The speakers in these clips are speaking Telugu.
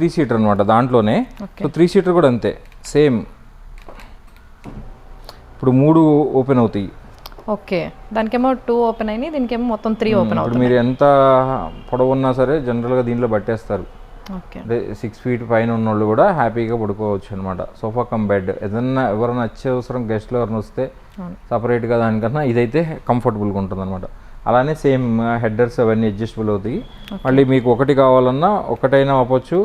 త్రీ సీటర్ అనమాట దాంట్లోనే. సో త్రీ సీటర్ కూడా అంతే. సేమ్ ఇప్పుడు మూడు ఓపెన్ అవుతాయి. ఓకే. దానికేమో టూ ఓపెన్ అయినాయి దీనికేమో మొత్తం త్రీ ఓపెన్ ఇప్పుడు అవుతుంది మీరు ఎంత పొడవు ఉన్నా సరే జనరల్గా దీంట్లో పట్టేస్తారు. అంటే సిక్స్ ఫీట్ పైన ఉన్నోళ్ళు కూడా హ్యాపీగా పడుకోవచ్చు అనమాట సోఫా కమ్ బెడ్ ఏదన్నా ఎవరైనా అత్యవసరం గెస్ట్లు ఎవరైనా వస్తే. సపరేట్గా దానికన్నా ఇదైతే కంఫర్టబుల్గా ఉంటుంది అనమాట అలానే సేమ్ హెడ్డర్స్ అవన్నీ అడ్జస్టబుల్ అవుతాయి. మళ్ళీ మీకు ఒకటి కావాలన్నా ఒకటైనా అవ్వచ్చు.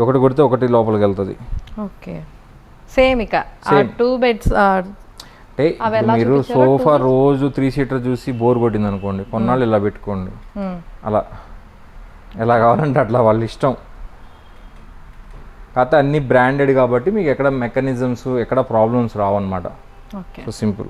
ఒకటి కొడితే ఒకటి లోపలికి వెళ్తుంది. ఓకే. సేమ్ ఇక. టూ బెడ్స్ అంటే మీరు సోఫా రోజు త్రీ సీటర్ చూసి బోర్ కొట్టింది అనుకోండి కొన్నాళ్ళు ఇలా పెట్టుకోండి. అలా. ఎలా కావాలంటే అట్లా వాళ్ళ ఇష్టం. కాకపోతే అన్ని బ్రాండెడ్ కాబట్టి మీకు ఎక్కడ మెకానిజమ్స్ ఎక్కడ ప్రాబ్లమ్స్ రావన్నమాట. సో సింపుల్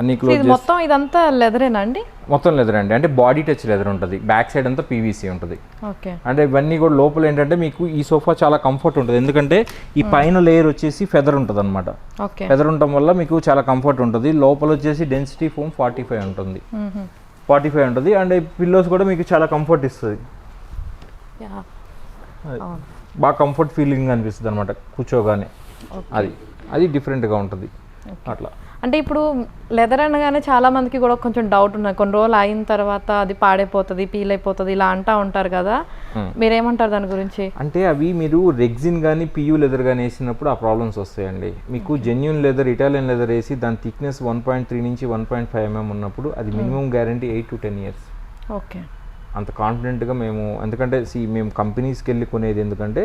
అన్ని క్లోజ్ మొత్తం ఇదంతా లెదరేనా అండి? మొత్తం లెదర్ అండి. అంటే బాడీ టచ్ లెదర్ ఉంటుంది. బ్యాక్ సైడ్ అంతా పీవీసీ ఉంటుంది. ఓకే. అంటే ఇవన్నీ కూడా లోపల ఏంటంటే మీకు ఈ సోఫా చాలా కంఫర్ట్ ఉంటుంది. ఎందుకంటే ఈ పైన లేయర్ వచ్చేసి ఫెదర్ ఉంటుంది అనమాట ఓకే. ఫెదర్ ఉండటం వల్ల మీకు చాలా కంఫర్ట్ ఉంటుంది. లోపల వచ్చేసి డెన్సిటీ ఫోమ్ ఫార్టీ ఫైవ్ ఉంటుంది. ఫార్టీ ఫైవ్ ఉంటుంది. అండ్ పిల్లోస్ కూడా మీకు చాలా కంఫర్ట్ ఇస్తుంది. బాగా కంఫర్ట్ ఫీలింగ్ అనిపిస్తుంది అనమాట కూర్చోగానే అది అది డిఫరెంట్గా ఉంటుంది. అట్లా. అంటే ఇప్పుడు లెదర్ అనగానే చాలా మందికి కూడా కొంచెం డౌట్ ఉన్నాయి కొన్ని రోజులు అయిన తర్వాత అది పాడైపోతుంది పీల్ అయిపోతుంది ఇలా అంటా ఉంటారు కదా. మీరేమంటారు దాని గురించి? అంటే అవి మీరు రెగ్జిన్ కానీ పియూ లెదర్ కానీ వేసినప్పుడు ఆ ప్రాబ్లమ్స్ వస్తాయండి. మీకు జెన్యున్ లెదర్ ఇటాలియన్ లెదర్ వేసి దాని థిక్నెస్ వన్ పాయింట్ త్రీ నుంచి వన్ పాయింట్ ఫైవ్ ఎంఎం ఉన్నప్పుడు అది minimum guarantee eight to ten years okay అంత కాన్ఫిడెంట్గా మేము ఎందుకంటే సి మేము కంపెనీస్కి వెళ్ళి కొనేది ఎందుకంటే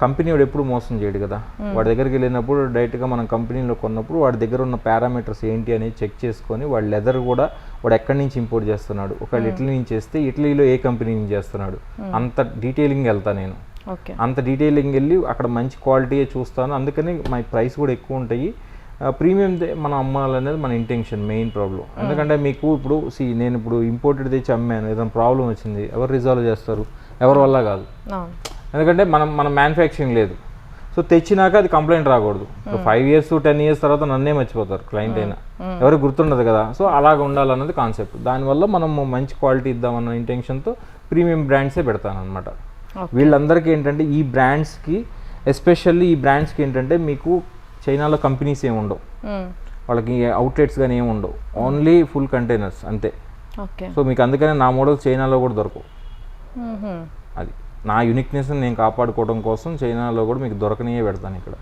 కంపెనీ వాడు ఎప్పుడు మోసం చేయడు కదా. వాడి దగ్గరికి వెళ్ళినప్పుడు డైరెక్ట్గా మనం కంపెనీలో కొన్నప్పుడు వాడి దగ్గర ఉన్న పారామీటర్స్ ఏంటి అనేది చెక్ చేసుకొని వాడు లెదర్ కూడా వాడు ఎక్కడి నుంచి ఇంపోర్ట్ చేస్తున్నాడు. ఒకవేళ ఇటలీ నుంచి చేస్తే ఇటలీలో ఏ కంపెనీ నుంచి చేస్తున్నాడు. అంత డీటెయిలింగ్ వెళ్తా నేను. ఓకే. అంత డీటెయిలింగ్ వెళ్ళి అక్కడ మంచి క్వాలిటీయే చూస్తాను. అందుకని మై ప్రైస్ కూడా ఎక్కువ ఉంటాయి. ప్రీమియం మనం అమ్మాలనేది మన ఇంటెన్షన్ మెయిన్ ప్రాబ్లం ఎందుకంటే మీకు ఇప్పుడు సి నేను ఇప్పుడు ఇంపోర్టెడ్ తెచ్చి అమ్మాను. ఏదైనా ప్రాబ్లం వచ్చింది ఎవరు రిజాల్వ్ చేస్తారు? ఎవరి వల్ల కాదు. ఎందుకంటే మనం మన మ్యానుఫ్యాక్చరింగ్ లేదు. సో తెచ్చినాక అది కంప్లైంట్ రాకూడదు. ఫైవ్ ఇయర్స్ టెన్ ఇయర్స్ తర్వాత నన్నే మర్చిపోతారు క్లయింట్ అయినా. ఎవరికి గుర్తుండదు కదా. సో అలాగ ఉండాలన్నది కాన్సెప్ట్ దానివల్ల మనం మంచి క్వాలిటీ ఇద్దామన్న ఇంటెన్షన్తో ప్రీమియం బ్రాండ్సే పెడతాను అనమాట. వీళ్ళందరికీ ఏంటంటే ఈ బ్రాండ్స్కి ఎస్పెషల్లీ ఈ బ్రాండ్స్కి ఏంటంటే మీకు చైనాలో కంపెనీస్ ఏమి ఉండవు. మ్మ్. వాళ్ళకి అవుట్లెట్స్ కానీ ఏమి ఉండవు. ఓన్లీ ఫుల్ కంటైనర్స్ అంతే. ఓకే సో మీకు అందుకనే నా మోడల్స్ చైనాలో కూడా దొరకవు. మ్మ్హ. అది. నా యూనిక్నెస్ని నేను కాపాడుకోవడం కోసం చైనాలో కూడా మీకు దొరకనియే పెడతాను ఇక్కడ.